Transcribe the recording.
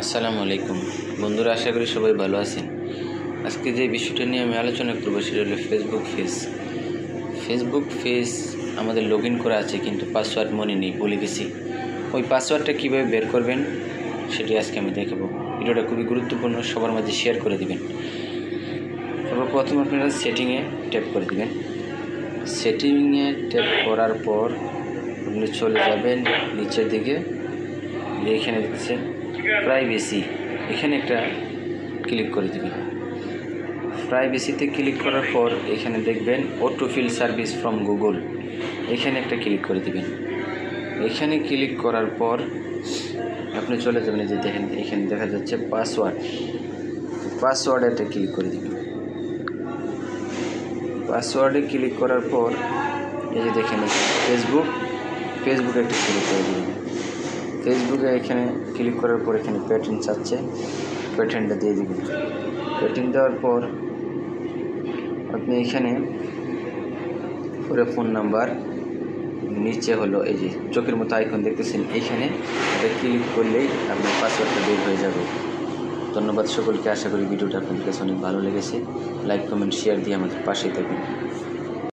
আসসালামু আলাইকুম। বন্ধুরা, আশা করি সবাই ভালো আছেন। আজকে যে বিষয়টা নিয়ে আমি আলোচনা করব সেটা হলো ফেসবুক ফেস ফেসবুক ফেস আমাদের লগ করা আছে, কিন্তু পাসওয়ার্ড মনে নেই, ভুলে গেছি। ওই পাসওয়ার্ডটা কীভাবে বের করবেন, সেটি আজকে আমি দেখাবো। ভিডিওটা খুবই গুরুত্বপূর্ণ, সবার মাঝে শেয়ার করে দিবেন। তারপর প্রথমে আপনারা সেটিংয়ে ট্যাপ করে দিবেন। সেটিংয়ে ট্যাপ করার পর আপনি চলে যাবেন নিচের দিকে এখানে দিচ্ছেন প্রাইভেসি এখানে একটা ক্লিক করে দেবেন প্রাইভেসিতে ক্লিক করার পর এখানে দেখবেন অটোফিল সার্ভিস ফ্রম গুগল এখানে একটা ক্লিক করে দিবেন। এখানে ক্লিক করার পর আপনি চলে যাবেন যে দেখেন, এখানে দেখা যাচ্ছে পাসওয়ার্ড পাসওয়ার্ডে একটা ক্লিক করে দিবেন পাসওয়ার্ডে ক্লিক করার পর এই যে দেখেন ফেসবুক ফেসবুকে একটা ক্লিক করে দিবেন ফেসবুকে এখানে ক্লিক করার পর এখানে প্যাটার্ন চাচ্ছে। প্যাটার্নটা দিয়ে দিবেন প্যাটার্ন দেওয়ার পর আপনি এখানে পুরো ফোন নাম্বার নিচে হলো এই যে চোখের মতো আইকন দেখতেছেন এইখানে এটা ক্লিক করলেই আপনার পাসওয়ার্ডটা বের হয়ে যাবে। ধন্যবাদ সকলকে, আশা করি ভিডিওটা আপনাদের কাছে অনেক ভালো লেগেছে। লাইক কমেন্ট শেয়ার দিয়ে আমাদের পাশেই থাকুন